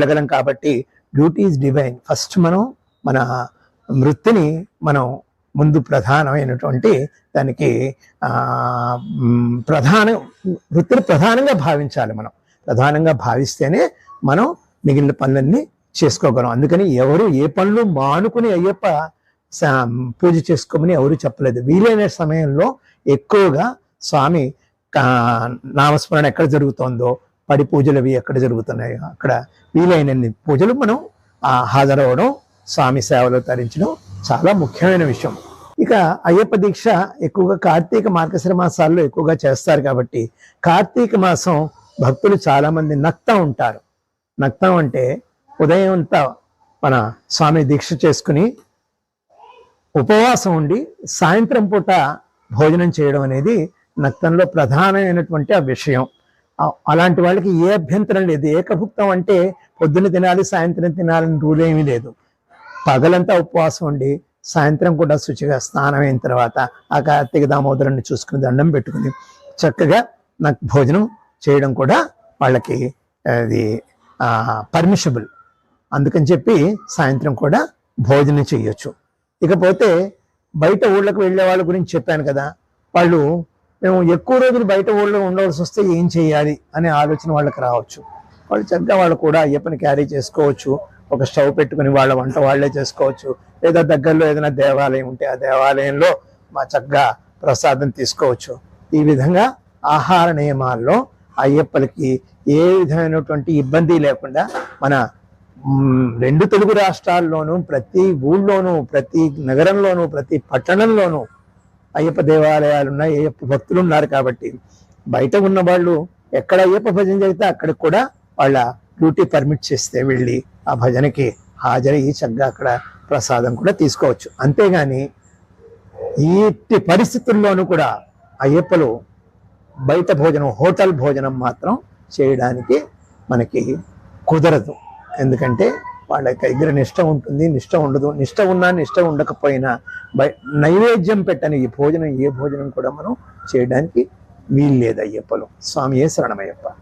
వెళ్ళగలం కాబట్టి duty is divine. First మనం మన వృత్తిని మనం ముందు ప్రధానమైనటువంటి దానికి ప్రధాన వృత్తిని ప్రధానంగా భావించాలి మనం. ప్రధానంగా భావిస్తేనే మనం మిగిలిన పనులన్నీ చేసుకోగలం. అందుకని ఎవరు ఏ పనులు మానుకుని అయ్యప్ప స- పూజ చేసుకోమని ఎవరు చెప్పలేదు. వీలైన సమయంలో ఎక్కువగా స్వామి కా- నామస్మరణ ఎక్కడ జరుగుతోందో పడి పూజలు అవి ఎక్కడ జరుగుతున్నాయో అక్కడ వీలైనన్ని పూజలు మనం హాజరవడం స్వామి సేవలో తరించడం చాలా ముఖ్యమైన విషయం. ఇక అయ్యప్ప దీక్ష ఎక్కువగా కార్తీక మార్గశిర మాసాల్లో ఎక్కువగా చేస్తారు కాబట్టి కార్తీక మాసం భక్తులు చాలా మంది నక్తం ఉంటారు. నక్తం అంటే ఉదయం అంతా మన స్వామి దీక్ష చేసుకుని ఉపవాసం ఉండి సాయంత్రం పూట భోజనం చేయడం అనేది నక్తంలో ప్రధానమైనటువంటి ఆ విషయం. అలాంటి వాళ్ళకి ఏ అభ్యంతరం లేదు. ఏకభుక్తం అంటే పొద్దున్న తినాలి సాయంత్రం తినాలని రూల్ ఏమీ లేదు. పగలంతా ఉపవాసం ఉండి సాయంత్రం కూడా శుచిగా స్నానం అయిన తర్వాత ఆ కార్తీక దామోదరుని చూసుకుని దండం పెట్టుకుని చక్కగా నాకు భోజనం చేయడం కూడా వాళ్ళకి అది పర్మిషబుల్ అందుకని చెప్పి సాయంత్రం కూడా భోజనం చేయొచ్చు. ఇకపోతే బయట ఊళ్ళకి వెళ్ళే వాళ్ళ గురించి చెప్పాను కదా వాళ్ళు మేము ఎక్కువ రోజులు బయట ఊళ్ళో ఉండవలసి వస్తే ఏం చేయాలి అనే ఆలోచన వాళ్ళకి రావచ్చు. వాళ్ళు చక్కగా వాళ్ళు కూడా అయ్యప్పని క్యారీ చేసుకోవచ్చు. ఒక స్టవ్ పెట్టుకుని వాళ్ళ వంట వాళ్ళే చేసుకోవచ్చు. లేదా దగ్గరలో ఏదైనా దేవాలయం ఉంటే ఆ దేవాలయంలో మా చక్కగా ప్రసాదం తీసుకోవచ్చు. ఈ విధంగా ఆహార నియమాల్లో అయ్యప్పలకి ఏ విధమైనటువంటి ఇబ్బంది లేకుండా మన రెండు తెలుగు రాష్ట్రాల్లోనూ ప్రతి ఊళ్ళోనూ ప్రతి నగరంలోనూ ప్రతి పట్టణంలోనూ అయ్యప్ప దేవాలయాలు ఉన్నాయి అయ్యప్ప భక్తులు ఉన్నారు కాబట్టి బయట ఉన్న వాళ్ళు ఎక్కడ అయ్యప్ప భజన జరిగితే అక్కడికి కూడా వాళ్ళ డ్యూటీ పర్మిట్ చేస్తే వెళ్ళి ఆ భజనకి హాజరయ్యి చక్కగా అక్కడ ప్రసాదం కూడా తీసుకోవచ్చు. అంతేగాని ఈ పరిస్థితుల్లోనూ కూడా అయ్యప్పలు బయట భోజనం హోటల్ భోజనం మాత్రం చేయడానికి మనకి కుదరదు. ఎందుకంటే వాళ్ళ దగ్గర నిష్ట ఉంటుంది నిష్ట ఉండదు. నిష్ట ఉన్నా నిష్ట ఉండకపోయినా బై నైవేద్యం పెట్టని ఈ భోజనం ఏ భోజనం కూడా మనం చేయడానికి వీలు లేదు అయ్యప్పలు స్వామి ఏ శరణమయ్యప్ప.